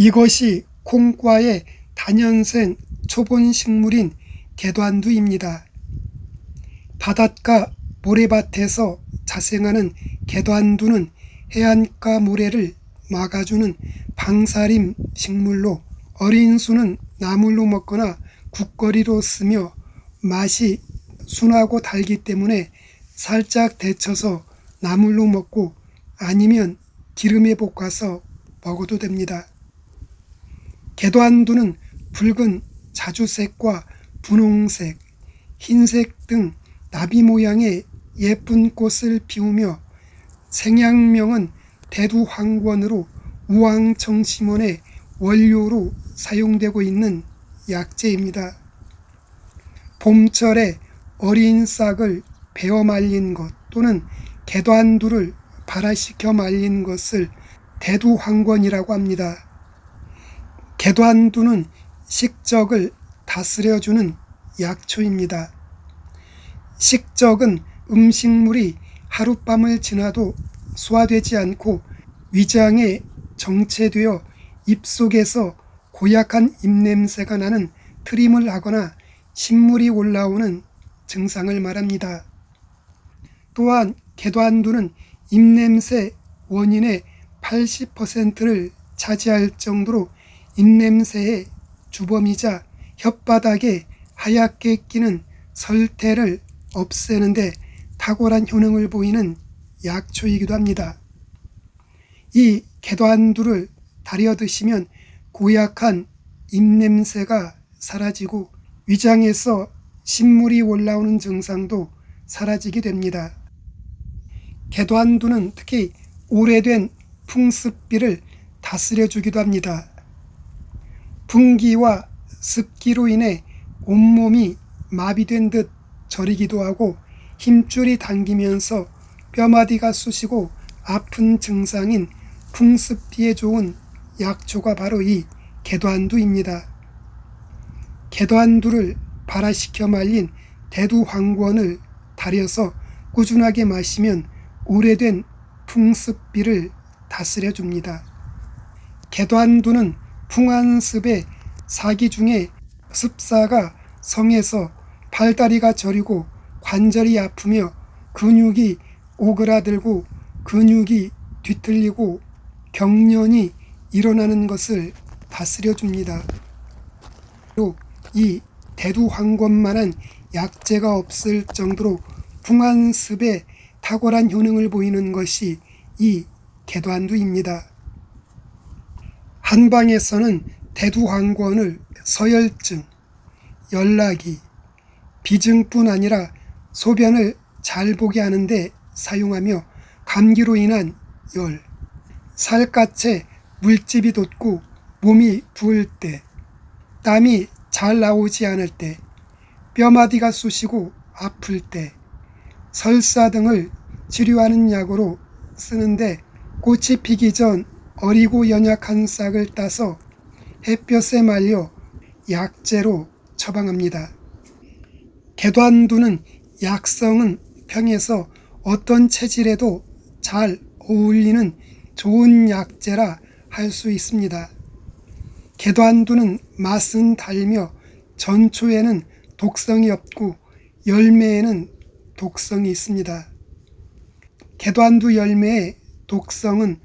이것이 콩과의 단연생 초본 식물인 개도안두입니다. 바닷가 모래밭에서 자생하는 개도안두는 해안가 모래를 막아주는 방사림 식물로 어린 수는 나물로 먹거나 국거리로 쓰며 맛이 순하고 달기 때문에 살짝 데쳐서 나물로 먹고 아니면 기름에 볶아서 먹어도 됩니다. 개도안두는 붉은 자주색과 분홍색, 흰색 등 나비 모양의 예쁜 꽃을 피우며 생양명은 대두황건으로 우황청심원의 원료로 사용되고 있는 약재입니다. 봄철에 어린 싹을 베어 말린 것 또는 개도안두를 발화시켜 말린 것을 대두황건이라고 합니다. 개도안두는 식적을 다스려주는 약초입니다. 식적은 음식물이 하룻밤을 지나도 소화되지 않고 위장에 정체되어 입속에서 고약한 입냄새가 나는 트림을 하거나 신물이 올라오는 증상을 말합니다. 또한 개도안두는 입냄새 원인의 80%를 차지할 정도로 입냄새의 주범이자 혓바닥에 하얗게 끼는 설태를 없애는데 탁월한 효능을 보이는 약초이기도 합니다. 이 개도안두를 달여 드시면 고약한 입냄새가 사라지고 위장에서 신물이 올라오는 증상도 사라지게 됩니다. 개도안두는 특히 오래된 풍습비를 다스려 주기도 합니다. 분기와 습기로 인해 온몸이 마비된 듯 저리기도 하고 힘줄이 당기면서 뼈마디가 쑤시고 아픈 증상인 풍습비에 좋은 약초가 바로 이 개도안두입니다. 개도안두를 발화시켜 말린 대두황건을 달여서 꾸준하게 마시면 오래된 풍습비를 다스려 줍니다. 개도안두는 풍한습의 사기 중에 습사가 성에서 팔다리가 저리고 관절이 아프며 근육이 오그라들고 근육이 뒤틀리고 경련이 일어나는 것을 다스려 줍니다. 또 이 대두황건만한 약재가 없을 정도로 풍한습에 탁월한 효능을 보이는 것이 이 개도안두입니다. 한방에서는 대두황건을 서열증, 열나기, 비증뿐 아니라 소변을 잘 보게 하는데 사용하며 감기로 인한 열, 살갗에 물집이 돋고 몸이 부을 때, 땀이 잘 나오지 않을 때, 뼈마디가 쑤시고 아플 때, 설사 등을 치료하는 약으로 쓰는데 꽃이 피기 전 어리고 연약한 싹을 따서 햇볕에 말려 약재로 처방합니다. 개도안두는 약성은 평에서 어떤 체질에도 잘 어울리는 좋은 약재라 할 수 있습니다. 개도안두는 맛은 달며 전초에는 독성이 없고 열매에는 독성이 있습니다. 개도안두 열매의 독성은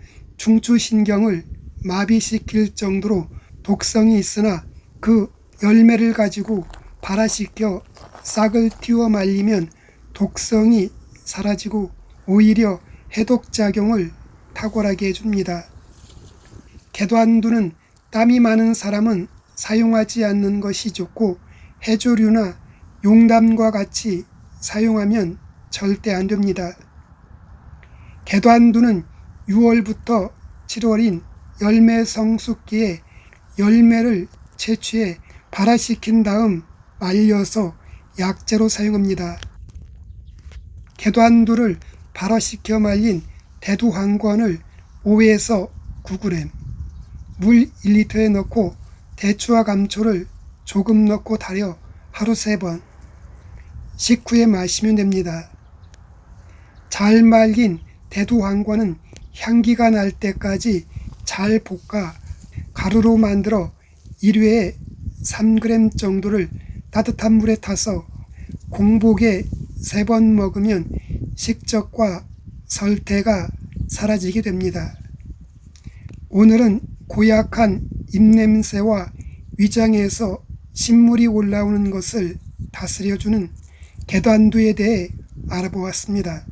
중추신경을 마비시킬 정도로 독성이 있으나 그 열매를 가지고 발화시켜 싹을 틔워 말리면 독성이 사라지고 오히려 해독작용을 탁월하게 해줍니다. 개도안두는 땀이 많은 사람은 사용하지 않는 것이 좋고 해조류나 용담과 같이 사용하면 절대 안 됩니다. 개도안두는 6월부터 7월인 열매 성숙기에 열매를 채취해 발화시킨 다음 말려서 약재로 사용합니다. 개도안두를 발화시켜 말린 대두황건을 5에서 9g, 물 1리터에 넣고 대추와 감초를 조금 넣고 달여 하루 3번, 식후에 마시면 됩니다. 잘 말린 대두황건은 향기가 날 때까지 잘 볶아 가루로 만들어 1회에 3g 정도를 따뜻한 물에 타서 공복에 3번 먹으면 식적과 설태가 사라지게 됩니다. 오늘은 고약한 입냄새와 위장에서 신물이 올라오는 것을 다스려주는 개단두에 대해 알아보았습니다.